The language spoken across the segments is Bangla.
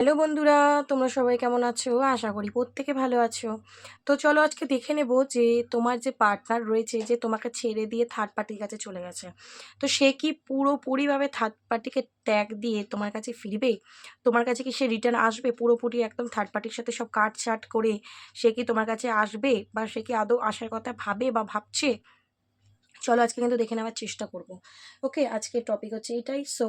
হ্যালো বন্ধুরা, তোমরা সবাই কেমন আছো? আশা করি প্রত্যেকে ভালো আছো। তো চলো আজকে দেখে নেব যে তোমার যে পার্টনার রয়েছে যে তোমাকে ছেড়ে দিয়ে থার্ড পার্টির কাছে চলে গেছে, তো সে কি পুরোপুরিভাবে থার্ড পার্টিকে ট্যাগ দিয়ে তোমার কাছে ফিরবে? তোমার কাছে কি সে রিটার্ন আসবে? পুরোপুরি একদম থার্ড পার্টির সাথে সব কাট ছাট করে সে কি তোমার কাছে আসবে? বা সে কি আদৌ আসার কথা ভাবে বা ভাবছে? চলো আজকে কিন্তু দেখে নেওয়ার চেষ্টা করব। ওকে আজকে টপিক হচ্ছে এটাই। সো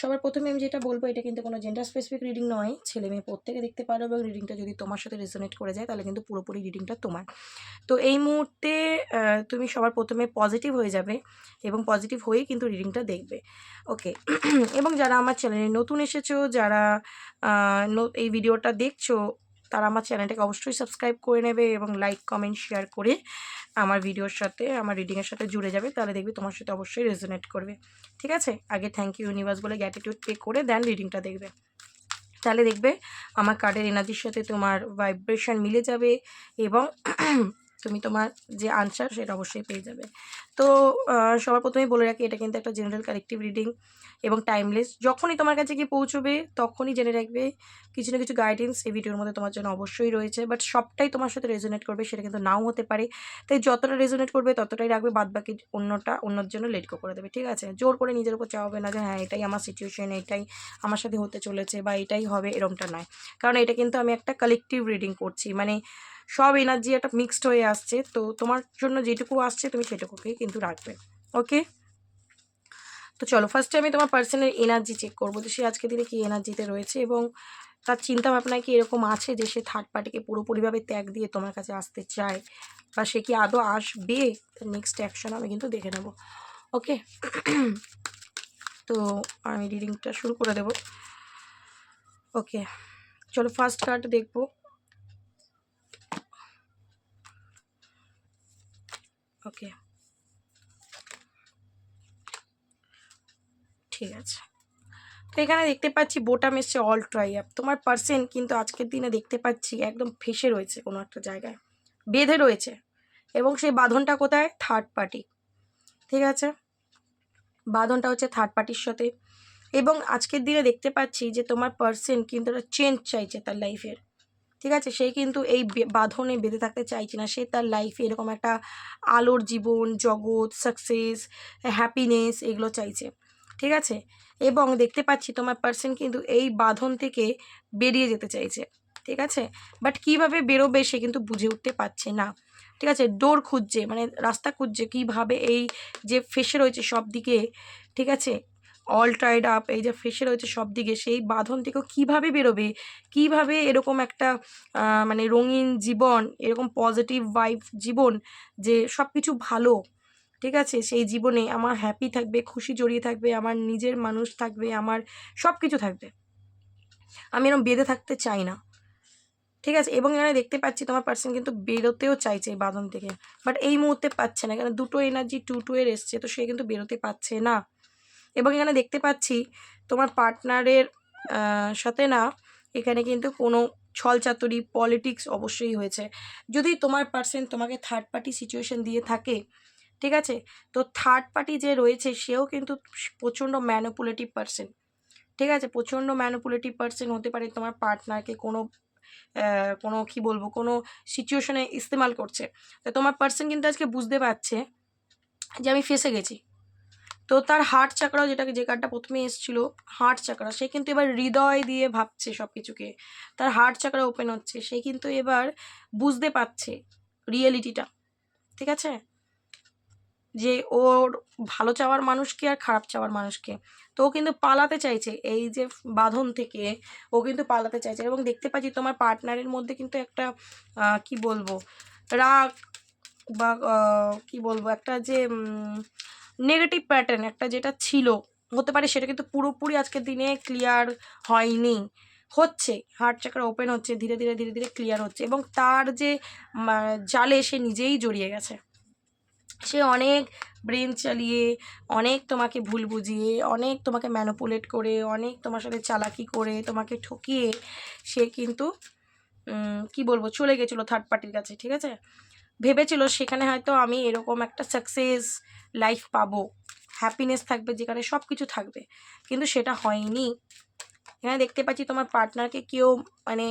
সবার প্রথমে আমি যেটা বলব, এটা কিন্তু কোনো জেন্ডার স্পেসিফিক রিডিং নয়। ছেলে মেয়ে প্রত্যেকে দেখতে পারো এবং রিডিংটা যদি তোমার সাথে রেজোনেট করে যায়, তাহলে কিন্তু পুরোপুরি রিডিংটা তোমার। তো এই মুহূর্তে তুমি সবার প্রথমে পজিটিভ হয়ে যাবে এবং পজিটিভ হয়েই কিন্তু রিডিংটা দেখবে। ওকে এবং যারা আমার চ্যানেলে নতুন এসেছ, যারা এই ভিডিওটা দেখছ তারা আমার চ্যানেলটাকে অবশ্যই সাবস্ক্রাইব করে নেবে এবং লাইক, কমেন্ট, শেয়ার করে আমার ভিডিওর সাথে, আমার রিডিংয়ের সাথে জুড়ে যাবে। তাহলে দেখবে তোমার সাথে অবশ্যই রেজোনেট করবে। ঠিক আছে? আগে থ্যাংক ইউ ইউনিভার্স বলে গ্যাটিটিউড পে করে দেন রিডিংটা দেখবে। তাহলে দেখবে আমার কার্ডের এনার্জির সাথে তোমার ভাইব্রেশন মিলে যাবে এবং তুমি তোমার যে আনসার সেটা অবশ্যই পেয়ে যাবে। তো সবার প্রথমেই বলে রাখি, এটা কিন্তু একটা জেনারেল কালেকটিভ রিডিং এবং টাইমলেস যখনই তোমার কাছে গিয়ে পৌঁছবে, তখনই জেনে রাখবে। কিছু না কিছু গাইডেন্স এই ভিডিওর মধ্যে তোমার জন্য অবশ্যই রয়েছে। বাট সবটাই তোমার সাথে রেজোনেট করবে, সেটা কিন্তু নাও হতে পারে। তাই যতটা রেজোনেট করবে, ততটাই রাখবে। বাদ বাকি অন্যটা অন্যর জন্য লেট গো করে দেবে, ঠিক আছে? জোর করে নিজের উপর চাওয়াবে না যে হ্যাঁ এটাই আমার সিচুয়েশন এটাই আমার সাথে হতে চলেছে বা এটাই হবে, এরমটা নয়। কারণ এটা কিন্তু আমি একটা কালেকটিভ রিডিং করছি। মানে সব এনার্জি একটা মিক্সড হয়ে আসছে। তো তোমার জন্য যেটুকু আসছে, তুমি সেটুকুকেই কিন্তু রাখবে। ওকে তো চলো ফার্স্টে আমি তোমার পার্সনের এনার্জি চেক করব যে সে আজকে দিনে কি এনার্জিতে রয়েছে এবং তার চিন্তা ভাবনা কি এরকম আছে যে সে থার্ড পার্টিকে পুরোপুরিভাবে ত্যাগ দিয়ে তোমার কাছে আসতে চায় বা সে কি আদৌ আসবে? নেক্সট অ্যাকশন আমি কিন্তু দেখে নেব। ওকে তো আমি রিডিংটা শুরু করে দেব। ওকে চলো ফার্স্ট কার্ড দেখব। ওকে ঠিক আছে। তো এখানে দেখতে পাচ্ছি বোটাম এসছে অল ট্রাই আপ তোমার পার্সেন্ট কিন্তু আজকের দিনে দেখতে পাচ্ছি একদম ফেসে রয়েছে কোনো একটা জায়গায়। বেঁধে রয়েছে। এবং সেই বাঁধনটা কোথায়? থার্ড পার্টি ঠিক আছে? বাঁধনটা হচ্ছে থার্ড পার্টির সাথে। এবং আজকের দিনে দেখতে পাচ্ছি যে তোমার পার্সেন্ট কিন্তু একটা চেঞ্জ চাইছে তার লাইফের ঠিক আছে? সে কিন্তু এই বাঁধনে বেঁধে থাকতে চাইছে না। সে তার লাইফে এরকম একটা আলোর জীবন, জগৎ সাকসেস হ্যাপিনেস এগুলো চাইছে। ঠিক আছে? এবং দেখতে পাচ্ছি তোমার পার্সন কিন্তু এই বাঁধন থেকে বেরিয়ে যেতে চাইছে, ঠিক আছে? বাট কীভাবে বেরোবে সে কিন্তু বুঝে উঠতে পারছে না, ঠিক আছে? ডোর খুঁজছে মানে রাস্তা খুঁজছে কীভাবে এই যে ফেসে রয়েছে সব দিকে, ঠিক আছে? অল টাইড আপ এই যে ফেসে রয়েছে সব দিকে, সেই বাঁধন থেকেও কীভাবে বেরোবে? কীভাবে এরকম একটা মানে রঙিন জীবন, এরকম পজিটিভ ভাইব জীবন যে সব কিছু ভালো ঠিক আছে? সেই জীবনে আমার হ্যাপি থাকবে, খুশি জড়িয়ে থাকবে, আমার নিজের মানুষ থাকবে, আমার সব কিছু থাকবে। আমি এরকম বেঁধে থাকতে চাই না। ঠিক আছে? এবং এখানে দেখতে পাচ্ছি তোমার পার্সন কিন্তু বেরোতেও চাইছে এই বাঁধন থেকে। বাট এই মুহূর্তে পাচ্ছে না। কারণ দুটো এনার্জি টু টু এর এসছে, তো সে কিন্তু বেরোতে পারছে না। এবং এখানে দেখতে পাচ্ছি তোমার পার্টনারের সাথে না এখানে কিন্তু কোনো ছলচাতুরি পলিটিক্স অবশ্যই হয়েছে। যদি তোমার পার্সন তোমাকে থার্ড পার্টি সিচুয়েশন দিয়ে থাকে ঠিক আছে? তো থার্ড পার্টি যে রয়েছে, সেও কিন্তু প্রচণ্ড ম্যানুপুলেটিভ পার্সন ঠিক আছে? প্রচণ্ড ম্যানুপুলেটিভ পার্সন হতে পারে তোমার পার্টনারকে কোনো কোনো কি বলব, কোনো সিচুয়েশনে ইস্তেমাল করছে। তো তোমার পার্সন কিন্তু আজকে বুঝতে পারছে যে আমি ফেসে গেছি। তো তার হার্ট চাকরাও যেটাকে, যে কার্ডটা প্রথমে এসেছিল হার্ট চাকরা সে কিন্তু এবার হৃদয় দিয়ে ভাবছে সব কিছুকে তার হার্ট চাকরা ওপেন হচ্ছে, সে কিন্তু এবার বুঝতে পারছে রিয়েলিটিটা ঠিক আছে? যে ওর ভালো চাওয়ার মানুষকে আর খারাপ চাওয়ার মানুষকে। তো ও কিন্তু পালাতে চাইছে। এই যে বাঁধন থেকে ও কিন্তু পালাতে চাইছে। এবং দেখতে পাচ্ছি তোমার পার্টনারের মধ্যে কিন্তু একটা কি বলব, রাগ বা কি বলব, একটা যে নেগেটিভ প্যাটার্ন একটা যেটা ছিল, হতে পারে সেটা কিন্তু পুরোপুরি আজকের দিনে ক্লিয়ার হয়নি। হচ্ছে হার্ট চাকরা ওপেন হচ্ছে, ধীরে ধীরে ধীরে ধীরে ক্লিয়ার হচ্ছে। এবং তার যে জালে সে নিজেই জড়িয়ে গেছে। সে অনেক ব্রেন চালিয়ে, অনেক তোমাকে ভুল বুঝিয়ে, অনেক তোমাকে ম্যানুপুলেট করে, অনেক তোমার সাথে চালাকি করে, তোমাকে ঠকিয়ে সে কিন্তু কি বলব, চলে গেছিল থার্ড পার্টির কাছে, ঠিক আছে? ভেবেছিল সেখানে হয়তো আমি এরকম একটা সাকসেস লাইফ পাবো হ্যাপিনেস থাকবে যেখানে সব কিছু থাকবে। কিন্তু সেটা হয়নি। এখানে দেখতে পাচ্ছি তোমার পার্টনারকে কেউ মানে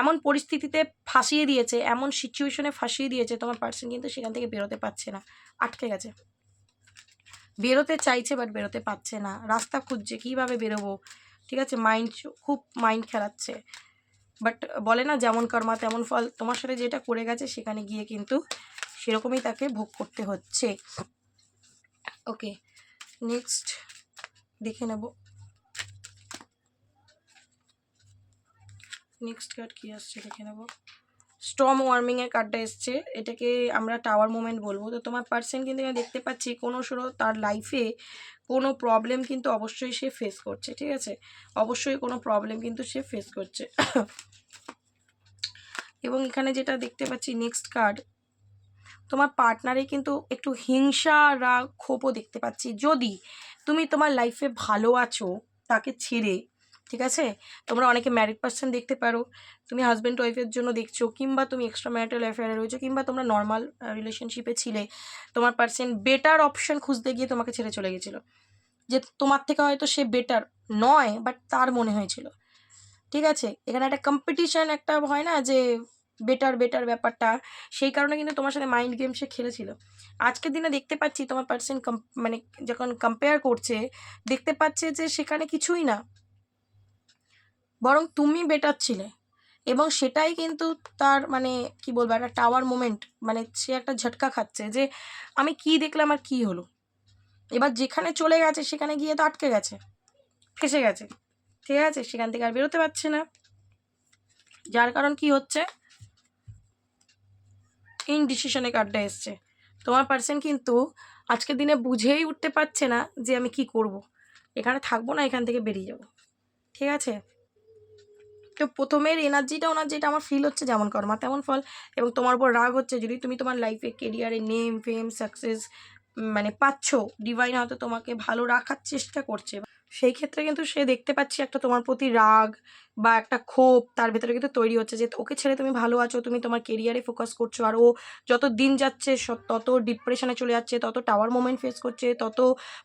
এমন পরিস্থিতিতে ফাঁসিয়ে দিয়েছে, এমন সিচুয়েশনে ফাঁসিয়ে দিয়েছে, তোমার পার্সন কিন্তু সেখান থেকে বেরোতে পারছে না, আটকে গেছে। বেরোতে চাইছে বাট বেরোতে পারছে না, রাস্তা খুঁজছে, কীভাবে বেরোবো? ঠিক আছে মাইন্ড খুব মাইন্ড খেলাচ্ছে। বাট বলে না, যেমন কর্মা তেমন ফল, তোমার সাথে যেটা করে গেছে সেখানে গিয়ে কিন্তু সেরকমই তাকে ভোগ করতে হচ্ছে। ওকে নেক্সট দেখে নেব। নেক্সট কার্ড কী আসছে? দেখে নেব। স্টর্ম ওয়ার্মিংয়ের কার্ডটা এসছে। এটাকে আমরা টাওয়ার মুভমেন্ট বলব। তো তোমার পার্সন কিন্তু আমি দেখতে পাচ্ছি, কোনো সরো তার লাইফে কোনো প্রবলেম কিন্তু অবশ্যই সে ফেস করছে, ঠিক আছে? অবশ্যই কোনো প্রবলেম কিন্তু সে ফেস করছে। এবং এখানে যেটা দেখতে পাচ্ছি নেক্সট কার্ড তোমার পার্টনারে কিন্তু একটু হিংসা রাগ ক্ষোভও দেখতে পাচ্ছি। যদি তুমি তোমার লাইফে ভালো আছো, তাকে ছেড়ে ঠিক আছে? তোমরা অনেকে ম্যারিড পার্সন দেখতে পারো। তুমি হাজব্যান্ড ওয়াইফের জন্য দেখছ, কিংবা তুমি এক্সট্রা ম্যারিটাল অ্যাফেয়ারে রয়েছো, কিংবা তোমরা নর্মাল রিলেশনশিপে ছিলে, তোমার পার্সন বেটার অপশন খুঁজতে গিয়ে তোমাকে ছেড়ে চলে গেছিল। যে তোমার থেকে হয়তো সে বেটার নয় বাট তার মনে হয়েছিল। ঠিক আছে? এখানে একটা কম্পিটিশন একটা হয় না যে বেটার বেটার ব্যাপারটা, সেই কারণে কিন্তু তোমার সাথে মাইন্ড গেম সে খেলেছিল। আজকের দিনে দেখতে পাচ্ছি তোমার পার্সন মানে যখন কম্পেয়ার করছে, দেখতে পাচ্ছে যে সেখানে কিছুই না। বরং তুমি বেটার ছিলে। এবং সেটাই কিন্তু তার মানে কি বলব, একটা টাওয়ার মোমেন্ট মানে সে একটা ঝটকা খাচ্ছে যে আমি কি দেখলাম আর কি হলো। এবার যেখানে চলে গেছে সেখানে গিয়ে তো আটকে গেছে, ফেসে গেছে। ঠিক আছে, সেখান থেকে আর বেরোতে পারছে না। যার কারণ কি হচ্ছে? ইনডিসিশনে কার্ডটা এসছে। তোমার পার্সন কিন্তু আজকের দিনে বুঝেই উঠতে পারছে না যে আমি কি করব। এখানে থাকব না, এখান থেকে বেরিয়ে যাব। ঠিক আছে? তো প্রথমের এনার্জিটা ওনার যেটা আমার ফিল হচ্ছে যেমন কর্মা তেমন ফল। এবং তোমার উপর রাগ হচ্ছে যদি তুমি তোমার লাইফে কেরিয়ারে নেম ফেম সাকসেস মানে পাচ্ছ ডিভাইন হয়তো তোমাকে ভালো রাখার চেষ্টা করছে। সেই ক্ষেত্রে কিন্তু সে দেখতে পাচ্ছি একটা তোমার প্রতি রাগ বা একটা ক্ষোভ তার ভেতরে কিন্তু তৈরি হচ্ছে যে ওকে ছেড়ে তুমি ভালো আছো, তুমি তোমার কেরিয়ারে ফোকাস করছ আর ও যত দিন যাচ্ছে তত ডিপ্রেশনে চলে যাচ্ছে, তত টাওয়ার মোমেন্ট ফেস করছে, তত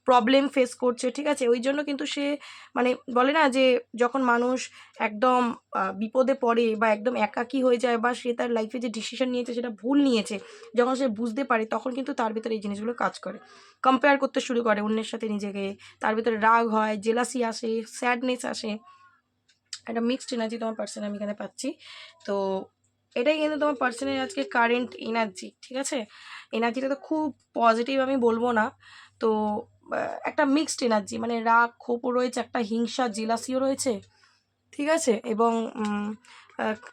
প্রবলেম ফেস করছে, ঠিক আছে? ওই জন্য কিন্তু সে মানে বলে না যে যখন মানুষ একদম বিপদে পড়ে বা একদম একাকী হয়ে যায় বা সে তার লাইফে যে ডিসিশন নিয়েছে সেটা ভুল নিয়েছে, যখন সে বুঝতে পারে তখন কিন্তু তার ভিতরে এই জিনিসগুলো কাজ করে। কম্পেয়ার করতে শুরু করে অন্যের সাথে নিজেকে, তার ভিতরে রাগ হয় জেলাসি আসে স্যাডনেস আসে। একটা মিক্সড এনার্জি তোমার পার্সন আমি এখানে পাচ্ছি। তো এটাই কিন্তু তোমার পার্সনের আজকে কারেন্ট এনার্জি ঠিক আছে? এনার্জিটা তো খুব পজিটিভ আমি বলব না। তো একটা মিক্সড এনার্জি মানে রাগ ক্ষোভও রয়েছে, একটা হিংসা জিলাসিও রয়েছে, ঠিক আছে? এবং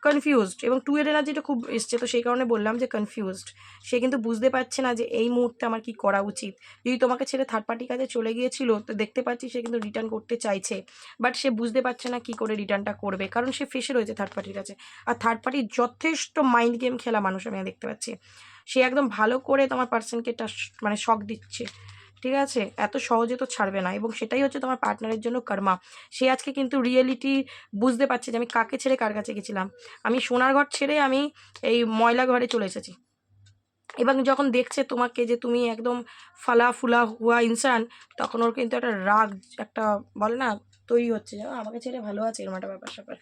কনফিউজড এবং টু এর এনার্জিটা খুব এসছে, তো সেই কারণে বললাম যে কনফিউজড সে কিন্তু বুঝতে পারছে না যে এই মুহূর্তে আমার কি করা উচিত। যদি তোমাকে ছেড়ে থার্ড পার্টির কাছে চলে গিয়েছিল, তো দেখতে পাচ্ছি সে কিন্তু রিটার্ন করতে চাইছে। বাট সে বুঝতে পারছে না কি করে রিটার্নটা করবে, কারণ সে ফেসে রয়েছে থার্ড পার্টির কাছে। আর থার্ড পার্টি যথেষ্ট মাইন্ড গেম খেলা মানুষ আমি দেখতে পাচ্ছি। সে একদম ভালো করে তোমার পার্সনকে মানে শখ দিচ্ছে। ঠিক আছে? এত সহজে তো ছাড়বে না। এবং সেটাই হচ্ছে তোমার পার্টনারের জন্য কর্মা সে আজকে কিন্তু রিয়েলিটি বুঝতে পারছে যে আমি কাকে ছেড়ে কার কাছে গেছিলাম। আমি সোনার ঘর ছেড়ে আমি এই ময়লা ঘরে চলে এসেছি। এবং যখন দেখছে তোমাকে যে তুমি একদম ফালা ফুলা হুয়া ইনসান তখন ওর কিন্তু একটা রাগ একটা বলে না তৈরি হচ্ছে যে, "আ, আমাকে ছেড়ে ভালো আছে এরকম একটা ব্যাপার স্যাপার।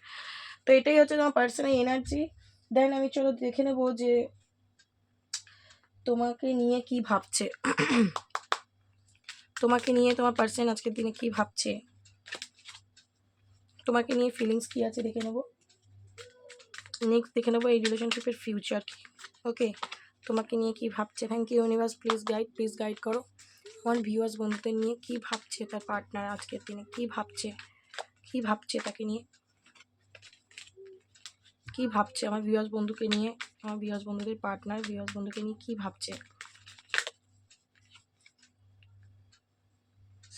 তো এটাই হচ্ছে তোমার পার্সোনাল এনার্জি দেন আমি চলো দেখে নেব যে তোমাকে নিয়ে কি ভাবছে। তোমাকে নিয়ে তোমার পার্সন আজকের দিনে কি ভাবছে? তোমাকে নিয়ে ফিলিংস কি আছে দেখে নেব? নেক্সট দেখে নেব এই রিলেশনশিপের ফিউচার কি? ওকে তোমাকে নিয়ে কি ভাবছে? Thank you universe please guide please guide করো। আমার ভিউয়ার্স বন্ধুদের নিয়ে কি ভাবছে তার পার্টনার আজকের দিনে? কি ভাবছে? কি ভাবছে তাকে নিয়ে? কি ভাবছে? আমার ভিউয়ার্স বন্ধুকে নিয়ে, আমার ভিউয়ার্স বন্ধুদের পার্টনার ভিউয়ার্স বন্ধুকে নিয়ে কি ভাবছে?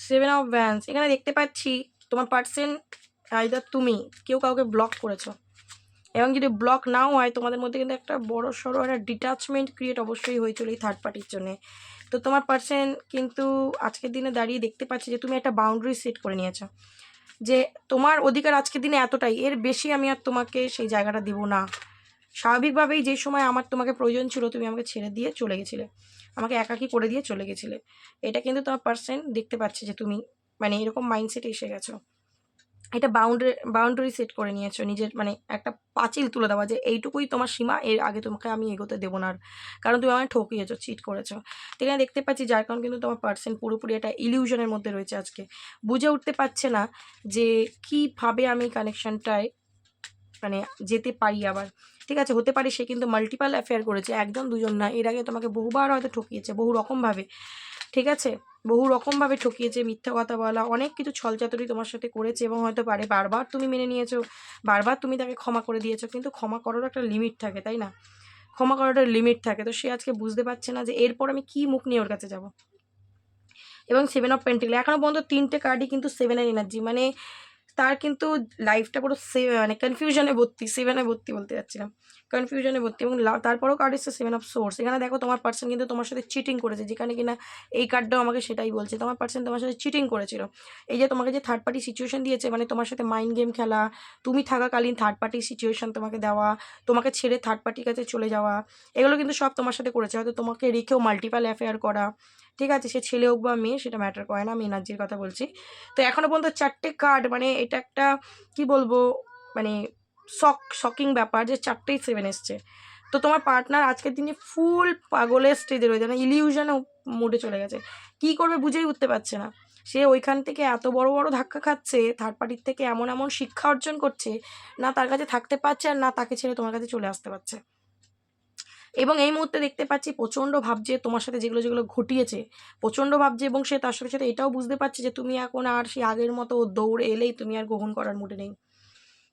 সেভেন অফ ভ্যান্স এখানে দেখতে পাচ্ছি তোমার পার্সন আইদার তুমি, কেউ কাউকে ব্লক করেছ। এবং যদি ব্লক নাও হয়, তোমাদের মধ্যে কিন্তু একটা বড় সড়ো একটা ডিটাচমেন্ট ক্রিয়েট অবশ্যই হয়েছিল এই থার্ড পার্টির জন্য। তো তোমার পার্সেন কিন্তু আজকের দিনে দাঁড়িয়ে দেখতে পাচ্ছি যে তুমি একটা বাউন্ডারি সেট করে নিয়েছো। যে তোমার অধিকার আজকের দিনে এতটাই, এর বেশি আমি আর তোমাকে সেই জায়গাটা দেব না। স্বাভাবিকভাবেই যে সময় আমার তোমাকে প্রয়োজন ছিল, তুমি আমাকে ছেড়ে দিয়ে চলে গেছিলে। আমাকে একাকী করে দিয়ে চলে গেছিলে। এটা কিন্তু তোমার পার্সন দেখতে পাচ্ছে যে তুমি মানে এরকম মাইন্ডসেটে এসে গেছো। এটা বাউন্ডারি বাউন্ডারি সেট করে নিয়েছো। নিজের মানে একটা পাঁচিল তুলে দেওয়া যে এইটুকুই তোমার সীমা, এর আগে তোমাকে আমি এগোতে দেবো না আর। কারণ তুমি আমায় ঠকিয়েছো চিট করেছ। এখানে দেখতে পাচ্ছি যার কারণ কিন্তু তোমার পার্সন পুরোপুরি একটা ইলিউশনের মধ্যে রয়েছে আজকে। বুঝে উঠতে পারছে না যে কীভাবে আমি কানেকশনটায় মানে যেতে পারি আবার। ঠিক আছে, হতে পারে সে কিন্তু মাল্টিপাল অ্যাফেয়ার করেছে, একজন দুজন না এর আগে তোমাকে বহুবার হয়তো ঠকিয়েছে বহু রকমভাবে ঠিক আছে? বহু রকমভাবে ঠকিয়েছে মিথ্যা কথা বলা, অনেক কিছু ছলচাতুরি তোমার সাথে করেছে এবং হয়তো পারে, বারবার তুমি মেনে নিয়েছো, বারবার তুমি তাকে ক্ষমা করে দিয়েছ, কিন্তু ক্ষমা করারও একটা লিমিট থাকে, তাই না? ক্ষমা করার একটা লিমিট থাকে। তো সে আজকে বুঝতে পারছে না যে এরপর আমি কী মুখ নিয়ে ওর কাছে যাব? এবং সেভেন অফ পেন্টিল এখনও পর্যন্ত তিনটে কার্ডই কিন্তু সেভেনের এনার্জি মানে তার কিন্তু লাইফটা পুরো সে মানে কনফিউশনে ভর্তি সেভেনে ভর্তি বলতে যাচ্ছিলাম। কনফিউশনে ভর্তি এবং তারপরেও কার্ড এসছে সেভেন অফ সোর্স এখানে দেখো তোমার পার্সন কিন্তু তোমার সাথে চিটিং করেছে, যেখানে কিনা এই কার্ডটাও আমাকে সেটাই বলছে। তোমার পার্সন তোমার সাথে চিটিং করেছিল। এই যে তোমাকে যে থার্ড পার্টি সিচুয়েশন দিয়েছে মানে তোমার সাথে মাইন্ড গেম খেলা, তুমি থাকাকালীন থার্ড পার্টি সিচুয়েশন তোমাকে দেওয়া, তোমাকে ছেড়ে থার্ড পার্টির কাছে চলে যাওয়া, এগুলো কিন্তু সব তোমার সাথে করেছে। হয়তো তোমাকে রেখেও মাল্টিপাল অ্যাফেয়ার করা। ঠিক আছে, সে ছেলে হোক বা মেয়ে, সেটা ম্যাটার করে না, আমি এনার্জির কথা বলছি। তো এখনও পর্যন্ত চারটে কার্ড মানে এটা একটা, কি বলব মানে শক শকিং ব্যাপার যে চারটেই সেভেন এসছে। তো তোমার পার্টনার আজকের দিনে ফুল পাগলের স্টেজে রয়েছে না ইলিউশন মোডে চলে গেছে। কি করবে বুঝেই উঠতে পারছে না। সে ওইখান থেকে এত বড় বড় ধাক্কা খাচ্ছে থার্ড পার্টির থেকে এমন এমন শিক্ষা অর্জন করছে, না তার কাছে থাকতে পারছে আর না তাকে ছেড়ে তোমার কাছে চলে আসতে পারছে। এবং এই মুহূর্তে দেখতে পাচ্ছি প্রচণ্ড ভাবছে তোমার সাথে যেগুলো যেগুলো ঘটিয়েছে, প্রচণ্ড ভাবছে এবং সে তার সাথে সাথে এটাও বুঝতে পারছে যে তুমি এখন আর সেই আগের মতো দৌড়ে এলেই তুমি আর গ্রহণ করার মুডে নেই।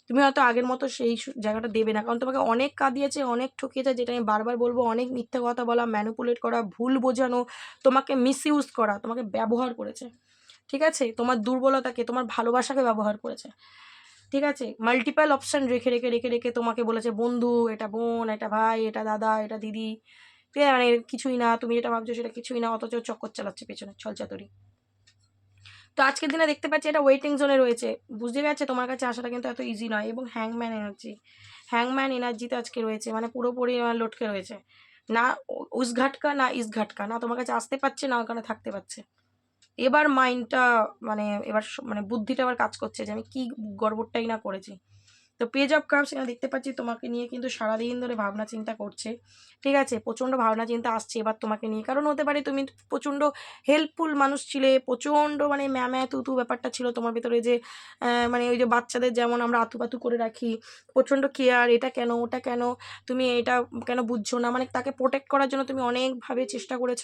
তুমি হয়তো আগের মতো সেই জায়গাটা দেবে না। কারণ তোমাকে অনেক কাঁদিয়েছে, অনেক ঠকিয়েছে, যেটা আমি বারবার বলব, অনেক মিথ্যে কথা বলা ম্যানুপুলেট করা, ভুল বোঝানো, তোমাকে মিসইউজ করা, তোমাকে ব্যবহার করেছে। ঠিক আছে? তোমার দুর্বলতাকে, তোমার ভালোবাসাকে ব্যবহার করেছে। ঠিক আছে? মাল্টিপাল অপশান রেখে রেখে রেখে রেখে তোমাকে বলেছে, বন্ধু, এটা বোন, এটা ভাই, এটা দাদা, এটা দিদি। ঠিক আছে? মানে কিছুই না, তুমি যেটা ভাবছ সেটা কিছুই না, অথচ চক্কর চালাচ্ছে পেছনে ছলচাতুরি তো আজকের দিনে দেখতে পাচ্ছি এটা ওয়েটিং জোনে রয়েছে। বুঝতে গেছে তোমার কাছে আসাটা কিন্তু এত ইজি নয় এবং হ্যাংম্যান এনার্জি হ্যাংম্যান এনার্জিতে আজকে রয়েছে মানে পুরোপুরি লটকে রয়েছে। না উসঘাটকা না ইসঘাটকা না তোমার কাছে আসতে পারছে, না ওখানে থাকতে পারছে। এবার মাইন্ডটা মানে এবার মানে বুদ্ধিটা আবার কাজ করছে যে আমি কি গড়বড়টাই না করেছি। তো পেজ অফ কাপস এখানে দেখতে পাচ্ছি, তোমাকে নিয়ে কিন্তু সারাদিন ধরে ভাবনা চিন্তা করছে। ঠিক আছে, প্রচণ্ড ভাবনা চিন্তা আসছে এবার তোমাকে নিয়ে। কারণ হতে পারে তুমি প্রচণ্ড হেল্পফুল মানুষ ছিলে, প্রচণ্ড মানে ম্যাম্যা, তুতু ব্যাপারটা ছিল তোমার ভিতরে যে মানে ওই যে বাচ্চাদের যেমন আমরা আতু পাতু করে রাখি, প্রচণ্ড কেয়ার এটা কেন, ওটা কেন, তুমি এটা কেন বুঝছ না? মানে তাকে প্রোটেক্ট করার জন্য তুমি অনেকভাবে চেষ্টা করেছ।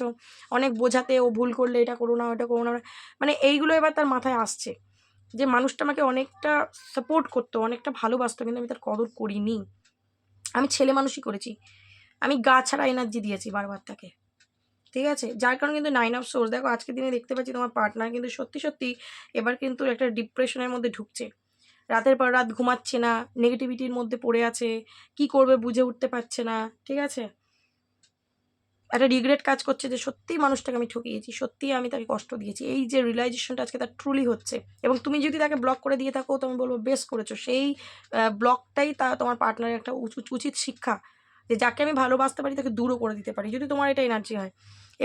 অনেক বোঝাতে, ও ভুল করলে এটা করো না ওটা করো না। মানে এইগুলো এবার তার মাথায় আসছে। যে মানুষটা আমাকে অনেকটা সাপোর্ট করতো, অনেকটা ভালোবাসতো, কিন্তু আমি তার কদর করিনি। আমি ছেলে মানুষই করেছি। আমি গা ছাড়া এনার্জি দিয়েছি বারবার তাকে। ঠিক আছে? যার কারণে কিন্তু নাইন অফ সোর্স দেখো আজকের দিনে দেখতে পাচ্ছি তোমার পার্টনার কিন্তু সত্যি সত্যি এবার কিন্তু একটা ডিপ্রেশনের মধ্যে ঢুকছে। রাতের পর রাত ঘুমাচ্ছে না নেগেটিভিটির মধ্যে পড়ে আছে, কি করবে বুঝে উঠতে পারছে না, ঠিক আছে? একটা রিগ্রেট কাজ করছে যে সত্যিই মানুষটাকে আমি ঠকিয়েছি সত্যিই আমি তাকে কষ্ট দিয়েছি। এই যে রিয়েলাইজেশনটা আজকে তার ট্রুলি হচ্ছে এবং তুমি যদি তাকে ব্লক করে দিয়ে থাকো তুমি বলব বেস করেছ। সেই ব্লকটাই তা তোমার পার্টনারের একটা উচ- উচিত শিক্ষা যে যাকে আমি ভালোবাসতে পারি তাকে দূরও করে দিতে পারি। যদি তোমার এটা এনার্জি হয়।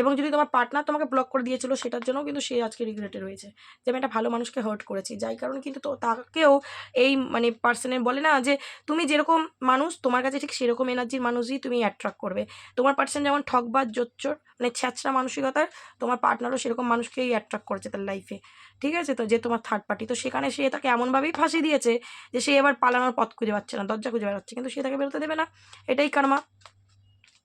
এবং যদি তোমার পার্টনার তোমাকে ব্লক করে দিয়েছিল, সেটার জন্য কিন্তু সে আজকে রিগ্রেটে রয়েছে যে, আমি একটা ভালো মানুষকে হার্ট করেছি। যাই কারণে কিন্তু তাকেও এই মানে পার্সনের বলে না যে, তুমি যেরকম মানুষ, তোমার কাছে ঠিক সেরকম এনার্জির মানুষই তুমি অ্যাট্রাক্ট করবে। তোমার পার্সন যেমন ঠকবাজ, জোচ্চর মানে ছ্যাঁচড়া মানসিকতার, তোমার পার্টনারও সেরকম মানুষকেই অ্যাট্রাক্ট করেছে তার লাইফে ঠিক আছে? তো যে তোমার থার্ড পার্টি তো সেখানে সে তাকে এমনভাবেই ফাঁসি দিয়েছে যে, সে এবার পালানোর পথ খুঁজে পাচ্ছে না, দরজা খুঁজে বেড়াচ্ছে, কিন্তু সে তাকে বেরোতে দেবে না। এটাই কার্মা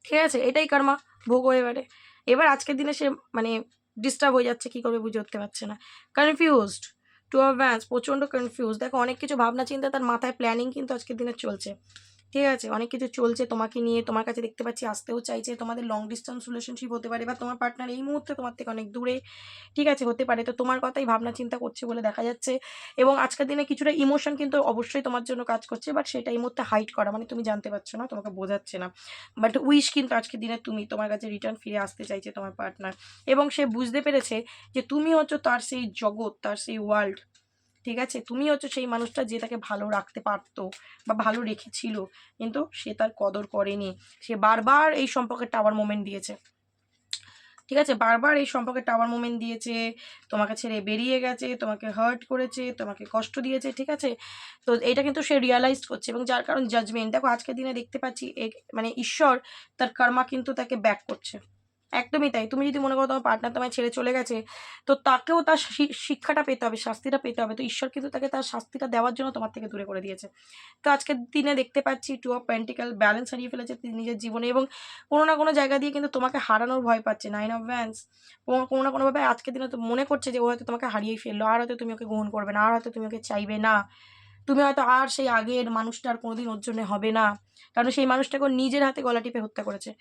ঠিক আছে? এটাই কার্মা ভোগো এবারে এবার আজকের দিনে সে মানে ডিস্টার্ব হয়ে যাচ্ছে, কী করবে বুঝে উঠতে পারছে না। কনফিউজড টু অ্যাডভান্স প্রচণ্ড কনফিউজ দেখো অনেক কিছু ভাবনা চিন্তা তার মাথায় প্ল্যানিং কিন্তু আজকের দিনে চলছে। ঠিক আছে, অনেক কিছু চলছে তোমাকে নিয়ে, তোমার কাছে দেখতে পাচ্ছি, আসতেও চাইছে, তোমাদের লং ডিস্টেন্স রিলেশনশিপ হতে পারে বা তোমার পার্টনার এই মুহূর্তে তোমার থেকে অনেক দূরে, ঠিক আছে, হতে পারে। তো তোমার কথাই ভাবনা চিন্তা করছে বলে দেখা যাচ্ছে এবং আজকের দিনে কিছুটা ইমোশন কিন্তু অবশ্যই তোমার জন্য কাজ করছে বাট সেটা এই মুহূর্তে হাইট করা মানে তুমি জানতে পারছ না, তোমাকে বোঝাচ্ছে না। বাট উইশ কিন্তু আজকের দিনে তুমি, তোমার কাছে রিটার্ন ফিরে আসতে চাইছে তোমার পার্টনার এবং সে বুঝতে পেরেছে যে তুমি হচ্ছে তার সেই জগৎ, তার সেই ওয়ার্ল্ড ঠিক আছে? তুমি হচ্ছে সেই মানুষটা যে তাকে ভালো রাখতে পারতো বা ভালো রেখেছিল। কিন্তু সে তার কদর করেনি। সে বারবার এই সম্পর্কে টাওয়ার মোমেন্ট দিয়েছে। ঠিক আছে? বারবার এই সম্পর্কে টাওয়ার মোমেন্ট দিয়েছে। তোমাকে ছেড়ে বেরিয়ে গেছে, তোমাকে হার্ট করেছে, তোমাকে কষ্ট দিয়েছে, ঠিক আছে? তো এটা কিন্তু সে রিয়ালাইজ করছে এবং যার কারণ জাজমেন্ট দেখো আজকের দিনে দেখতে পাচ্ছি মানে ঈশ্বর তার কর্মা কিন্তু তাকে ব্যাক করছে। একদমই তাই। তুমি যদি মনে করো তোমার পার্টনার তোমায় ছেড়ে চলে গেছে, তো তাকেও তার শিক্ষাটা পেতে হবে, শাস্তিটা পেতে হবে। তো ঈশ্বর কিন্তু তাকে তার শাস্তিটা দেওয়ার জন্য তোমার থেকে দূরে করে দিয়েছে। তো আজকের দিনে দেখতে পাচ্ছি টু অফ প্যান্টিক্যাল ব্যালেন্স হারিয়ে ফেলেছে নিজের জীবনে এবং কোনো না কোনো জায়গা দিয়ে কিন্তু তোমাকে হারানোর ভয় পাচ্ছে। নাইন অফ ভ্যান্স কোনো না কোনোভাবে আজকের দিনে তো মনে করছে যে ও হয়তো তোমাকে হারিয়েই ফেলল, আর হয়তো তুমি ওকে গ্রহণ করবে না, আর হয়তো তুমি ওকে চাইবে না। তুমি হয়তো আর সেই আগের মানুষটা আর কোনোদিন ওর জন্য হবে না। কারণ সেই মানুষটাকে নিজের হাতে গলা টিপে হত্যা করেছে।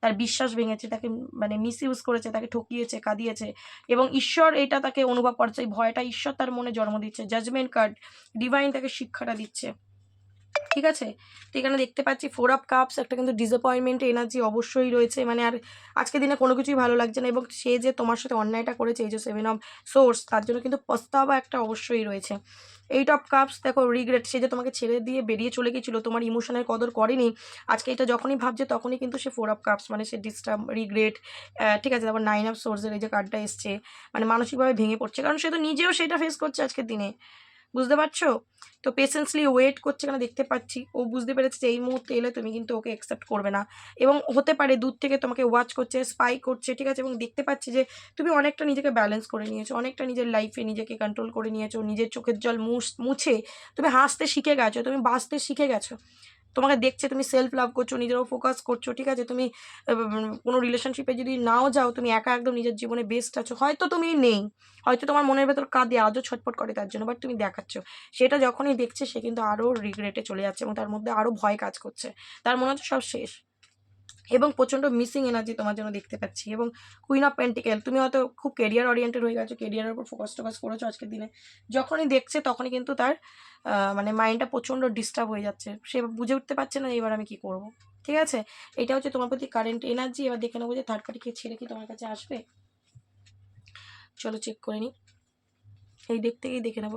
তার বিশ্বাস ভেঙেছে, তাকে মানে মিস ইউজ করেছে, তাকে ঠকিয়েছে, কাঁদিয়েছে এবং ঈশ্বর এটা তাকে অনুভব করছে। এই ভয়টা ঈশ্বর তার মনে জন্ম দিচ্ছে। জাজমেন্ট কার্ড ডিভাইন তাকে শিক্ষাটা দিচ্ছে। ঠিক আছে? তো এখানে দেখতে পাচ্ছি ফোর অফ কাপস একটা কিন্তু ডিসঅ্যাপয়েন্টমেন্ট এনার্জি অবশ্যই রয়েছে। মানে আর আজকে দিনে কোনো কিছুই ভালো লাগছে না এবং সে যে তোমার সাথে অন্যায়টা করেছে, এই যে সেভেন অফ সোর্স তার জন্য কিন্তু পস্তাবা একটা অবশ্যই রয়েছে। এইট অফ কাপস দেখো রিগ্রেট সে যে তোমাকে ছেড়ে দিয়ে বেরিয়ে চলে গেছিল তোমার ইমোশনের কদর করেনি। আজকে এটা যখনই ভাবছে, তখনই কিন্তু সে ফোর অফ কাপস মানে সে ডিস্টার্ব রিগ্রেট ঠিক আছে, তারপর নাইন অফ সোর্সের এই যে কার্ডটা এসছে মানে মানসিকভাবে ভেঙে পড়ছে। কারণ সে তো নিজেও সেটা ফেস করছে আজকের দিনে। বুঝতে পারছ? তো পেশেন্সলি ওয়েট করছে কেন দেখতে পাচ্ছি। ও বুঝতে পেরেছে যে এই মুহূর্তে এলে তুমি কিন্তু ওকে অ্যাকসেপ্ট করবে না। এবং হতে পারে দূর থেকে তোমাকে ওয়াচ করছে স্পাই করছে, ঠিক আছে? এবং দেখতে পাচ্ছি যে তুমি অনেকটা নিজেকে ব্যালেন্স করে নিয়েছো, অনেকটা নিজের লাইফে নিজেকে কন্ট্রোল করে নিয়েছো, নিজের চোখের জল মুছ, মুছে। তুমি হাসতে শিখে গেছো, তুমি বাঁচতে শিখে গেছো। তোমাকে দেখছে, তুমি সেলফ লাভ করছ, নিজেরও ফোকাস করছ, ঠিক আছে? তুমি কোনো রিলেশনশিপে যদি নাও যাও, তুমি একা একদম নিজের জীবনে বেস্ট আছো। হয়তো তুমি নেই, হয়তো তোমার মনের ভেতর কাঁদে, আজও ছটপট করে তার জন্য বাট তুমি দেখাচ্ছ। সেটা যখনই দেখছে, সে কিন্তু আরও রিগ্রেটে চলে যাচ্ছে এবং তার মধ্যে আরও ভয় কাজ করছে। তার মনে হচ্ছে সব শেষ। এবং প্রচণ্ড মিসিং এনার্জি তোমার জন্য দেখতে পাচ্ছি এবং কুইন অফ পেন্টিকেল তুমি হয়তো খুব কেরিয়ার ওরিয়েন্টেড হয়ে গেছো কেরিয়ারের উপর ফোকাস টোকাস করেছ আজকের দিনে। যখনই দেখছে তখনই কিন্তু তার মানে মাইন্ডটা প্রচণ্ড ডিস্টার্ব হয়ে যাচ্ছে। সে বুঝে উঠতে পারছে না এবার আমি কি করব। ঠিক আছে? এটা হচ্ছে তোমার প্রতি কারেন্ট এনার্জি এবার দেখে নেব যে থার্ড পার্টিকে ছেড়ে কি তোমার কাছে আসবে। চলো চেক করে নিই এই দিক থেকেই দেখে নেব।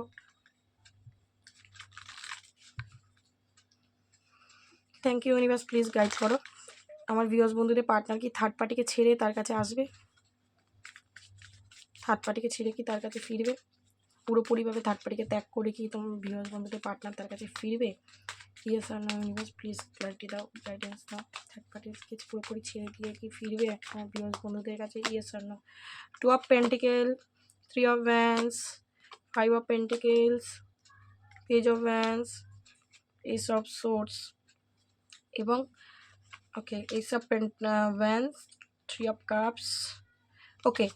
Thank you universe please guide করো। আমার ভিউয়ার্স বন্ধুদের পার্টনার কি থার্ড পার্টিকে ছেড়ে তার কাছে আসবে? থার্ড পার্টিকে ছেড়ে কি তার কাছে ফিরবে? পুরোপুরিভাবে থার্ড পার্টিকে ত্যাগ করে কি তোমার ভিউয়ার্স বন্ধুদের পার্টনার তার কাছে ফিরবে? Yes R no universe please clarity দাও গাইডেন্স দাও। থার্ড পার্টিকে পুরোপুরি ছেড়ে দিয়ে কি ফিরবে? আমার ভিউয়ার্স বন্ধুদের কাছে yes or no two of pentacle three of wands five of pentacles page of wands ace of swords এবং okay ace of pent wands three of cups okay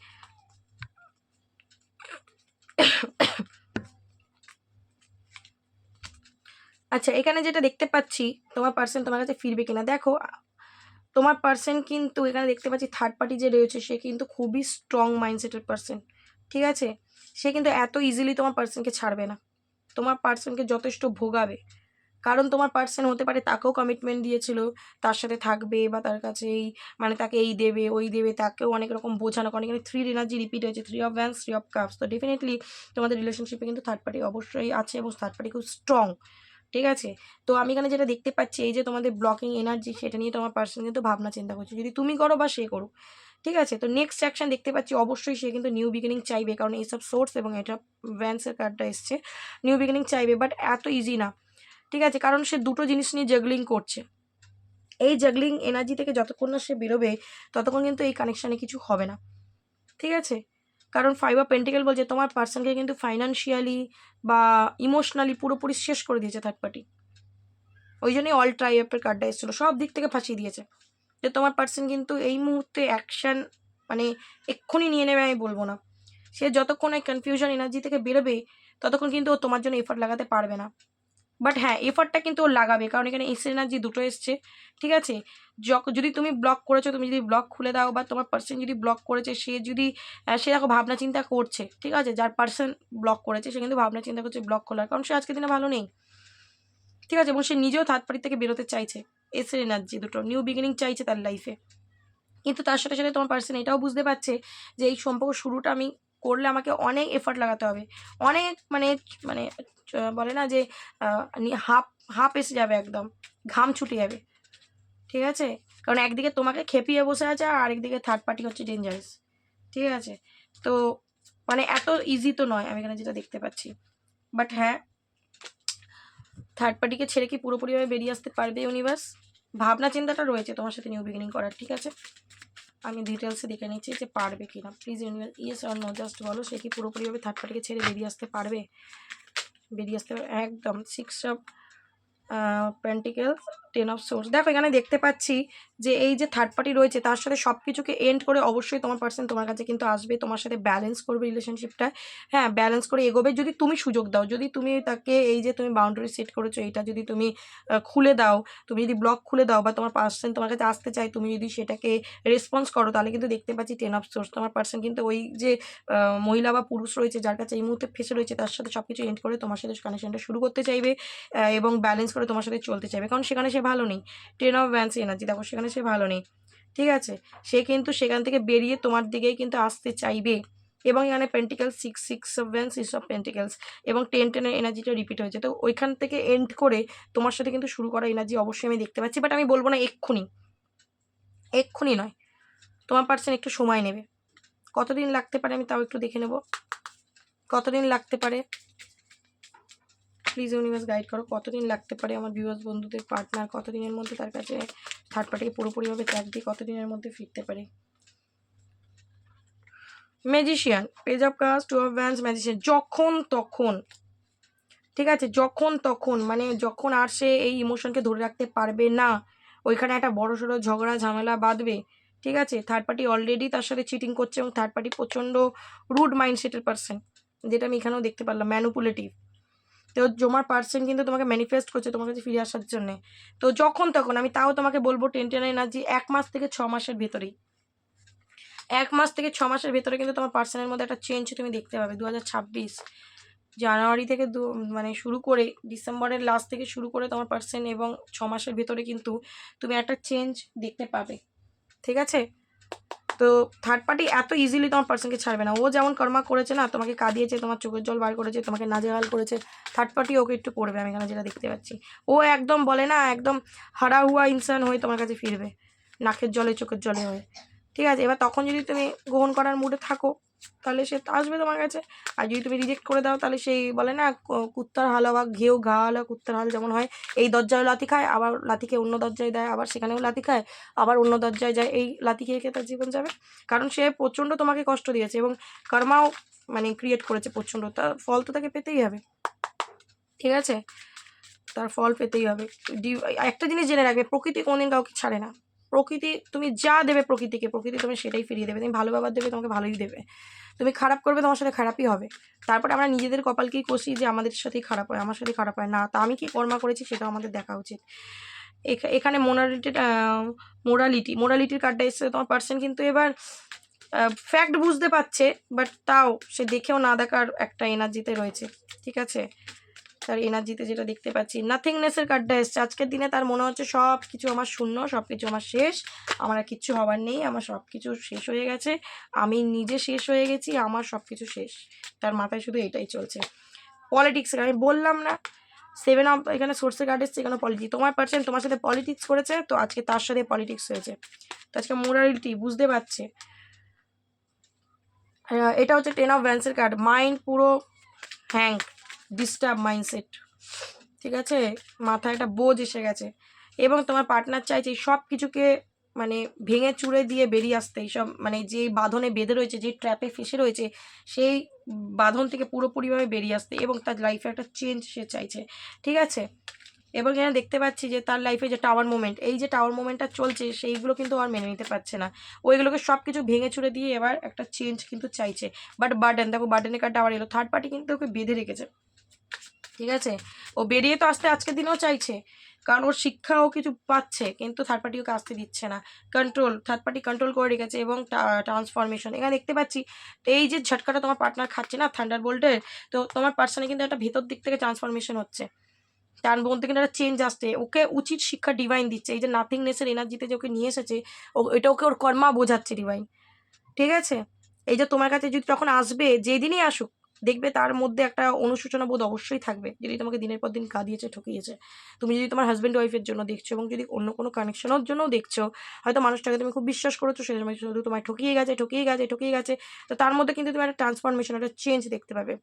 আচ্ছা এখানে যেটা দেখতে পাচ্ছি, তোমার পার্সন তোমার কাছে ফিরবে কিনা? দেখো তোমার পার্সন কিন্তু এখানে দেখতে পাচ্ছি থার্ড পার্টি যে রয়েছে, সে কিন্তু খুবই স্ট্রং মাইন্ডসেটের পার্সন ঠিক আছে? সে কিন্তু এত ইজিলি তোমার পার্সনকে ছাড়বে না। তোমার পার্সনকে যথেষ্ট ভোগাবে। কারণ তোমার পার্সন হতে পারে তাকেও কমিটমেন্ট দিয়েছিল, তার সাথে থাকবে বা তার কাছে এই মানে তাকে এই দেবে, ওই দেবে, তাকেও অনেক রকম বোঝানো, কারণ এখানে থ্রি এনার্জি রিপিট হয়েছে three of wands three of cups তো ডেফিনেটলি তোমাদের রিলেশনশিপে কিন্তু থার্ড পার্টি অবশ্যই আছে এবং থার্ড পার্টি খুব স্ট্রং ঠিক আছে? তো আমি এখানে যেটা দেখতে পাচ্ছি, এই যে তোমাদের ব্লকিং এনার্জি সেটা নিয়ে তোমার পার্সন কিন্তু ভাবনা চিন্তা করছে, যদি তুমি করো বা সে করো ঠিক আছে? তো নেক্সট অ্যাকশন দেখতে পাচ্ছি, অবশ্যই সে কিন্তু নিউ বিগিনিং চাইবে, কারণ এইসব সোর্স এবং এটা ভ্যান্সের কার্ডটা এসছে নিউ বিগিনিং চাইবে বাট এত ইজি না। ঠিক আছে? কারণ সে দুটো জিনিস নিয়ে জাগলিং করছে। এই জাগলিং এনার্জি থেকে যতক্ষণ না সে বেরোবে, ততক্ষণ কিন্তু এই কানেকশানে কিছু হবে না। ঠিক আছে? কারণ অফ পেন্টিকেল বলছে, তোমার পার্সনকে কিন্তু ফাইন্যান্সিয়ালি বা ইমোশনালি পুরোপুরি শেষ করে দিয়েছে থার্ড পার্টি ওই জন্যই অল ট্রাই অ্যাপের কার্ডটা এসেছিল, সব দিক থেকে ফাঁসিয়ে দিয়েছে। যে তোমার পার্সন কিন্তু এই মুহূর্তে অ্যাকশান মানে এক্ষুনি নিয়ে নেবে আমি বলব না। সে যতক্ষণ এই কনফিউশন এনার্জি থেকে বেরোবে, ততক্ষণ কিন্তু ও তোমার জন্য এফার্ট লাগাতে পারবে না। বাট হ্যাঁ এফার্টটা কিন্তু ও লাগাবে। কারণ এখানে এস এনার্জি দুটো এসছে, ঠিক আছে? যদি তুমি ব্লক করেছ, তুমি যদি ব্লক খুলে দাও বা তোমার পার্সন যদি ব্লক করেছে, সে যদি সে দেখো ভাবনা চিন্তা করছে, ঠিক আছে? যার পার্সন ব্লক করেছে, সে কিন্তু ভাবনা চিন্তা করছে ব্লক খোলার। কারণ সে আজকের দিনে ভালো নেই, ঠিক আছে? এবং সে নিজেও থার্ড পার্টি থেকে বেরোতে চাইছে এসের এনার্জি দুটো। নিউ বিগিনিং চাইছে তার লাইফে কিন্তু তার সাথে সাথে তোমার পার্সন এটাও বুঝতে পারছে যে এই সম্পর্ক শুরুটা আমি করলে আমাকে অনেক এফার্ট লাগাতে হবে। অনেক মানে মানে বলে না যে হাফ হাঁপ এসে যাবে একদম, ঘাম ছুটে যাবে, ঠিক আছে? কারণ একদিকে তোমাকে খেপিয়ে বসে আছে আর আরেকদিকে থার্ড পার্টি হচ্ছে ডেঞ্জারাস ঠিক আছে? তো মানে এত ইজি তো নয়, আমি এখানে যেটা দেখতে পাচ্ছি। বাট হ্যাঁ থার্ড পার্টিকে ছেড়ে কি পুরোপুরিভাবে বেরিয়ে আসতে পারবে ইউনিভার্স ভাবনা চিন্তাটা রয়েছে তোমার সাথে নিউ বিগিনিং করার, ঠিক আছে? আমি ডিটেলসে দেখে নিচ্ছি যে পারবে কি না please universe yes or no just বলো, সে কি পুরোপুরিভাবে থার্ড পার্টিকে ছেড়ে বেরিয়ে আসতে পারবে? বেরিয়ে আসতে একদম six of pentacle ten of swords দেখো, এখানে দেখতে পাচ্ছি যে এই যে থার্ড পার্টি রয়েছে, তার সাথে সব কিছুকে এন্ড করে অবশ্যই তোমার পার্সন তোমার কাছে কিন্তু আসবে, তোমার সাথে ব্যালেন্স করবে রিলেশনশিপটা হ্যাঁ ব্যালেন্স করে এগোবে যদি তুমি সুযোগ দাও। যদি তুমি তাকে এই যে তুমি বাউন্ডারি সেট করেছ এটা যদি তুমি খুলে দাও, তুমি যদি ব্লক খুলে দাও বা তোমার পার্সন তোমার কাছে আসতে চায়, তুমি যদি সেটাকে রেসপন্স করো, তাহলে কিন্তু দেখতে পাচ্ছি টেন অফ সোর্স তোমার পার্সন কিন্তু ওই যে মহিলা বা পুরুষ রয়েছে, যার কাছে এই মুহূর্তে ফেসে রয়েছে, তার সাথে সব কিছু এন্ড করে তোমার সাথে কানেকশনটা শুরু করতে চাইবে এবং ব্যালেন্স করে তোমার সাথে চলতে চাইবে। কারণ সেখানে সে ভালো নেই। টেন অফ ভ্যান্স এনার্জি দেখো সেখানে সে ভালো নেই। ঠিক আছে? সে কিন্তু সেখান থেকে বেরিয়ে তোমার দিকেই কিন্তু আসতে চাইবে। এবং এখানে pentacle six six seven six of pentacles এবং টেন টেনের এনার্জিটা রিপিট হয়েছে। তো ওইখান থেকে এন্ড করে তোমার সাথে কিন্তু শুরু করা এনার্জি অবশ্যই আমি দেখতে পাচ্ছি। বাট আমি বলব না এক্ষুনি। এক্ষুনি নয়। তোমার পার্সন একটু সময় নেবে। কতদিন লাগতে পারে আমি তাও একটু দেখে নেব। কতদিন লাগতে পারে? প্লিজ ইউনিভার্স গাইড করো। কতদিন লাগতে পারে আমার ভিউয়ার্স বন্ধুদের পার্টনার কতদিনের মধ্যে তার কাছে থার্ড পার্টিকে পুরোপুরিভাবে ত্যাগ দিয়ে কতদিনের মধ্যে ফিরতে পারে? Magician page of cups two of wands magician যখন তখন, ঠিক আছে? যখন তখন মানে যখন আর সে এই ইমোশনকে ধরে রাখতে পারবে না, ওইখানে একটা বড় সড়ো ঝগড়া, ঝামেলা বাঁধবে, ঠিক আছে? থার্ড পার্টি অলরেডি তার সাথে চিটিং করছে এবং থার্ড পার্টি প্রচণ্ড রুড মাইন্ডসেটের পার্সন যেটা আমি এখানেও দেখতে পারলাম ম্যানুপুলেটিভ তো জমার পার্সন কিন্তু তোমাকে ম্যানিফেস্ট করছে তোমার কাছে ফিরে আসার জন্যে। তো যখন তখন আমি তাও তোমাকে বলব টেন এনার্জি এক মাস থেকে ছ মাসের ভেতরেই। এক মাস থেকে ছ মাসের ভেতরে কিন্তু তোমার পার্সনের মধ্যে একটা চেঞ্জ তুমি দেখতে পাবে। দু হাজার ছাব্বিশ জানুয়ারি থেকে দু মানে শুরু করে ডিসেম্বরের লাস্ট থেকে শুরু করে তোমার পার্সন এবং ছ মাসের ভেতরে কিন্তু তুমি একটা চেঞ্জ দেখতে পাবে। ঠিক আছে? তো থার্ড পার্টি এত ইজিলি তোমার পার্সনকে ছাড়বে না। ও যেমন কর্মা করেছে না, তোমাকে কাঁদিয়েছে, তোমার চোখের জল বার করেছে, তোমাকে নাজেহাল করেছে থার্ড পার্টি ওকে একটু করবে আমি এখানে যেটা দেখতে পাচ্ছি। ও একদম বলে না, একদম হারা হুয়া ইনসান হয়ে তোমার কাছে ফিরবে, নাকের জলে, চোখের জলে হয়ে। ঠিক আছে? এবার তখন যদি তুমি গ্রহণ করার মুডে থাকো তাহলে সে আসবে তোমার কাছে। আর যদি তুমি রিজেক্ট করে দাও, তাহলে সেই বলে না কুত্তার হাল বা ঘেউ ঘা হালা কুত্তার হাল যেমন হয়, এই দরজায় লাথি খায়, আবার লাথিকে অন্য দরজায় দেয়, আবার সেখানেও লাথি খায়, আবার অন্য দরজায় যায়, এই লাথি খেয়ে খেয়ে তার জীবন যাবে। কারণ সে প্রচণ্ড তোমাকে কষ্ট দিয়েছে এবং কর্মাও মানে ক্রিয়েট করেছে প্রচণ্ড। তার ফল তো তাকে পেতেই হবে। ঠিক আছে? তার ফল পেতেই হবে। একটা জিনিস জেনে রাখবে, প্রকৃতি কোনোদিন কাউকে ছাড়ে না। প্রকৃতি, তুমি যা দেবে প্রকৃতিকে, প্রকৃতি তুমি সেটাই ফিরিয়ে দেবে। তুমি ভালো ব্যবহার দেবে, তোমাকে ভালোই দেবে। তুমি খারাপ করবে, তোমার সাথে খারাপই হবে। তারপরে আমরা নিজেদের কপালকেই কষি যে আমাদের সাথেই খারাপ হয়, আমার সাথেই খারাপ হয়। না, তা আমি কি কর্মা করেছি সেটাও আমাদের দেখা উচিত। এখা- এখানে মোরালিটি মোরালিটি মোরালিটির কার্ডটা এসেছে তোমার পার্সন কিন্তু এবার ফ্যাক্ট বুঝতে পারছে বাট তাও সে দেখেও না দেখার একটা এনার্জিতে রয়েছে। ঠিক আছে? তার এনার্জিতে যেটা দেখতে পাচ্ছি নাথিংনেসের কার্ডটা এসছে। আজকের দিনে তার মনে হচ্ছে সব কিছু আমার শূন্য সব কিছু আমার শেষ। আমার আর কিচ্ছু হবার নেই, আমার সব কিছু শেষ হয়ে গেছে। আমি নিজে শেষ হয়ে গেছি, আমার সব কিছু শেষ। তার মাথায় শুধু এটাই চলছে। পলিটিক্স আমি বললাম না। সেভেন অফ এখানে সোর্সের কার্ড এসছে, এখানে পলিটিক্স তোমার পার্সেন্ট তোমার সাথে পলিটিক্স করেছে, তো আজকে তার সাথে পলিটিক্স হয়েছে। তো আজকে মোরালিটি বুঝতে পারছে। এটা হচ্ছে টেন অফ ভ্যান্সের কার্ড মাইন্ড পুরো হ্যাং ডিস্টার্ব মাইন্ডসেট ঠিক আছে? মাথায় একটা বোঝ এসে গেছে। এবং তোমার পার্টনার চাইছে সব কিছুকে মানে ভেঙে চুড়ে দিয়ে বেরিয়ে আসতে, এইসব মানে যে বাঁধনে বেঁধে রয়েছে যে ট্র্যাপে ফেসে রয়েছে, সেই বাঁধন থেকে পুরোপুরিভাবে বেরিয়ে আসতে এবং তার লাইফে একটা চেঞ্জ সে চাইছে, ঠিক আছে? এবং এখানে দেখতে পাচ্ছি যে তার লাইফে যে টাওয়ার মুভমেন্ট এই যে টাওয়ার মুভমেন্টটা চলছে, সেইগুলো কিন্তু আর মেনে নিতে পারছে না। ওইগুলোকে সব কিছু ভেঙে চুড়ে দিয়ে এবার একটা চেঞ্জ কিন্তু চাইছে। বাট বার্ডেন দেখো বার্ডেনের কার্ডটা আবার এলো? থার্ড পার্টি কিন্তু ওকে বেঁধে রেখেছে। ঠিক আছে? ও বেরিয়ে তো আসতে আজকের দিনেও চাইছে। কারণ ওর শিক্ষাও কিছু পাচ্ছে, কিন্তু থার্ড পার্টি ওকে আসতে দিচ্ছে না। কন্ট্রোল থার্ড পার্টি কন্ট্রোল করে রেখেছে এবং ট্রান্সফরমেশন এখানে দেখতে পাচ্ছি, এই যে ঝটকাটা তোমার পার্টনার খাচ্ছে না থান্ডার বোল্টের তো তোমার পার্সনে কিন্তু একটা ভেতর দিক থেকে ট্রান্সফরমেশন হচ্ছে। তার মধ্যে কিন্তু একটা চেঞ্জ আসছে। ওকে উচিত শিক্ষা ডিভাইন দিচ্ছে। এই যে নাথিংনেসের এনার্জিতে যে ওকে নিয়ে এসেছে, ও, এটা ওকে ওর কর্মা বোঝাচ্ছে ডিভাইন ঠিক আছে? এই যে তোমার কাছে যদি তখন আসবে, যেদিনই আসুক দেখবে তার মধ্যে একটা অনুশোচনা বোধ অবশ্যই থাকবে। যদি তোমাকে দিনের পর দিন কাঁদিয়েছে, ঠকিয়েছে। তুমি যদি তোমার হাজব্যান্ড ওয়াইফের জন্য দেখছ এবং যদি অন্য কোনো কানেকশনের জন্যও দেখছ, হয়তো মানুষটাকে তুমি খুব বিশ্বাস করেছ সে শুধু তোমায় ঠকিয়ে গেছে ঠকিয়ে গেছে ঠকিয়ে গেছে। তো তার মধ্যে কিন্তু তুমি একটা ট্রান্সফরমেশন একটা চেঞ্জ দেখতে পাবে।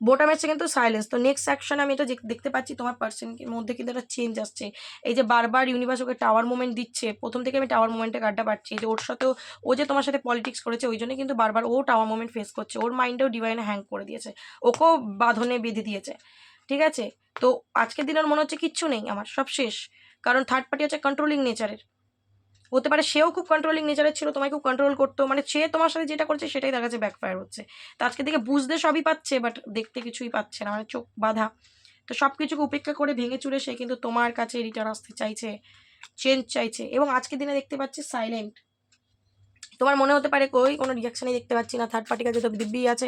বোটাম এসছে কিন্তু সাইলেন্স তো নেক্সট সেকশনে আমি এটা দেখতে পাচ্ছি তোমার পার্সনের মধ্যে কিন্তু একটা চেঞ্জ আসছে। এই যে বারবার ইউনিভার্স ওকে টাওয়ার মুভমেন্ট দিচ্ছে, প্রথম থেকে আমি টাওয়ার মুভমেন্টে কার্ডটা পাচ্ছি। যে ওর সাথেও ও যে তোমার সাথে পলিটিক্স করেছে, ওই জন্য কিন্তু বারবার ও টাওয়ার মুভমেন্ট ফেস করছে। ওর মাইন্ডেও ডিভাইনে হ্যাং করে দিয়েছে। ওকেও বাঁধনে বেঁধে দিয়েছে। ঠিক আছে? তো আজকের দিন ওর মনে হচ্ছে কিচ্ছু নেই আমার, সব শেষ। কারণ থার্ড পার্টি হচ্ছে কন্ট্রোলিং নেচারের হতে পারে সেও খুব কন্ট্রোলিং নেচারের ছিল, তোমায় খুব কন্ট্রোল করতো মানে সে তোমার সাথে যেটা করছে সেটাই তার কাছে ব্যাকফায়ার হচ্ছে। তো আজকে দিকে বুঝতে সবই পাচ্ছে বাট দেখতে কিছুই পাচ্ছে না মানে চোখ বাঁধা। তো সব কিছুকে উপেক্ষা করে ভেঙে চুরে সে কিন্তু তোমার কাছে রিটার্ন আসতে চাইছে চেঞ্জ চাইছে। এবং আজকের দিনে দেখতে পাচ্ছি সাইলেন্ট তোমার মনে হতে পারে কই, কোনো রিয়াকশনই দেখতে পাচ্ছি না থার্ড পার্টি কাছে তো দিব্যি আছে,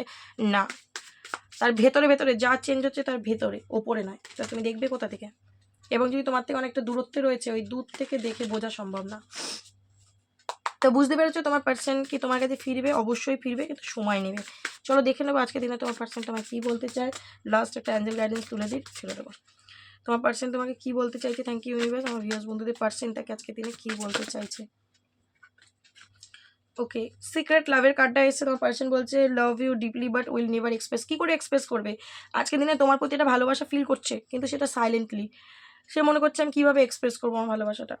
না। তার ভেতরে ভেতরে, যা চেঞ্জ হচ্ছে তার ভেতরে, ওপরে নয়। তা তুমি দেখবে কোথা থেকে? এবং যদি তোমার থেকে অনেকটা দূরত্বে রয়েছে, ওই দূর থেকে দেখে বোঝা সম্ভব না। তো বুঝতে পেরেছ তোমার পার্সন কি তোমার কাছে ফিরবে? অবশ্যই ফিরবে, কিন্তু সময় নেবে। চলো দেখে নেব আজকে দিনে তোমার পার্সন তোমায় কী বলতে চায়। লাস্ট একটা অ্যাঞ্জেল গাইডেন্স তুলে দিই, ছেড়ে দেবো। তোমার পার্সন তোমাকে কী বলতে চাইছে? থ্যাংক ইউ ইউনিভার্স আমার ভিউয়ার্স বন্ধুদের পার্সনটাকে আজকে দিনে কী বলতে চাইছে? ওকে সিক্রেট লাভের কার্ডটা এসে তোমার পার্সন বলছে love you deeply but will never express কী করে এক্সপ্রেস করবে? আজকের দিনে তোমার প্রতি একটা ভালোবাসা ফিল করছে, কিন্তু সেটা সাইলেন্টলি সে মনে করছে আমি কীভাবে এক্সপ্রেস করব আমার ভালোবাসাটা?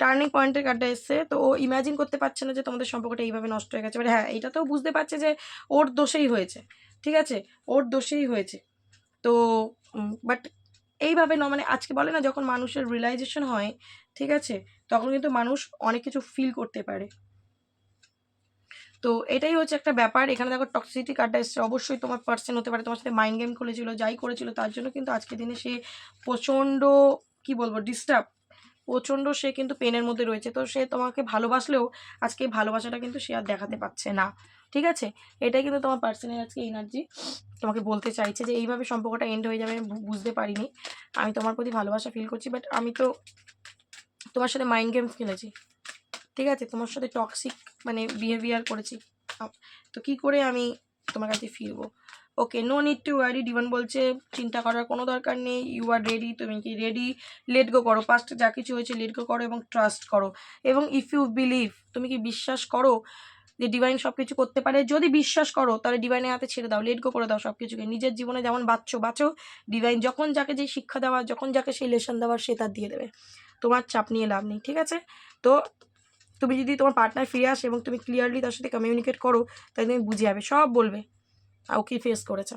টার্নিং পয়েন্টের কার্ডটা এসছে, তো ও ইমাজিন করতে পারছে না যে তোমাদের সম্পর্কটা এইভাবে নষ্ট হয়ে গেছে। বাট হ্যাঁ এটা তো বুঝতে পারছে যে ওর দোষেই হয়েছে, ঠিক আছে? ওর দোষেই হয়েছে। তো বাট এইভাবে ন মানে আজকে বলে না, যখন মানুষের রিয়েলাইজেশন হয়, ঠিক আছে? তখন কিন্তু মানুষ অনেক কিছু ফিল করতে পারে। তো এটাই হচ্ছে একটা ব্যাপার। এখানে দেখো টক্সিসিটি কার্ডটা এসছে। অবশ্যই তোমার পার্সেন হতে পারে, তোমার সাথে মাইন্ড গেম খেলেছিল, যাই করেছিল, তার জন্য কিন্তু আজকের দিনে সে প্রচণ্ড, কি বলব ডিস্টার্ব প্রচণ্ড সে কিন্তু পেনের মধ্যে রয়েছে। তো সে তোমাকে ভালোবাসলেও আজকে এই ভালোবাসাটা কিন্তু সে আর দেখাতে পারছে না। ঠিক আছে? এটাই কিন্তু তোমার পার্সনের আজকে এনার্জি তোমাকে বলতে চাইছে যে এইভাবে সম্পর্কটা এন্ড হয়ে যাবে, আমি বুঝতে পারিনি। আমি তোমার প্রতি ভালোবাসা ফিল করছি বাট আমি তো তোমার সাথে মাইন্ড গেমস খেলেছি। ঠিক আছে? তোমার সাথে টক্সিক মানে বিহেভিয়ার করেছি। তো কি করে আমি তোমার কাছে ফিরবো? Okay no need to worry divan বলছে, চিন্তা করার কোনো দরকার নেই ইউ আর রেডি তুমি কি রেডি লেট গো করো। পাস্টে যা কিছু হয়েছে লেট গো করো এবং ট্রাস্ট করো। এবং ইফ ইউ বিলিভ তুমি কি বিশ্বাস করো যে ডিভাইন সব কিছু করতে পারে? যদি বিশ্বাস করো, তাহলে ডিভাইনের হাতে ছেড়ে দাও লেট গো করে দাও সব কিছুকে নিজের জীবনে যেমন বাঁচছো, বাঁচো। ডিভাইন যখন যাকে যে শিক্ষা দেওয়া, যখন যাকে সেই লেসন দেওয়ার সে তার দিয়ে দেবে। তোমার চাপ নিয়ে লাভ নেই, ঠিক আছে? তো তুমি যদি তোমার পার্টনার ফিরে আসে এবং তুমি ক্লিয়ারলি তার সাথে কমিউনিকেট করো তাই তুমি বুঝে যাবে, সব বলবে। ও কি ফেস করেছে।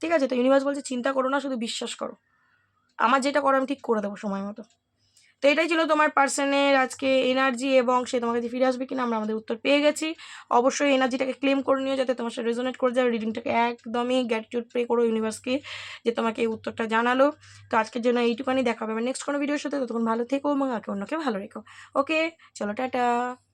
ঠিক আছে, তো ইউনিভার্স বলছে, চিন্তা করো না, শুধু বিশ্বাস করো। আমার যেটা করো আমি ঠিক করে দেবো সময় মতো। তো এটাই ছিল তোমার পার্সনের আজকে এনার্জি এবং সে তোমাকে কাছে ফিরে আসবে কিনা, আমরা আমাদের উত্তর পেয়ে গেছি। অবশ্যই এনার্জিটাকে ক্লেম করে নিও যাতে তোমার সাথে রেজোনেট করে যায় রিডিংটাকে একদমই গ্যাটিটিউড প্রে করো ইউনিভার্সকে যে তোমাকে এই উত্তরটা জানালো। তো আজকের জন্য এইটুখানি দেখাবে নেক্সট কোনো ভিডিওর সাথে। ততক্ষণ ভালো থেকো এবং আগে অন্যকে ভালো রেখো। ওকে চলো, টাটা।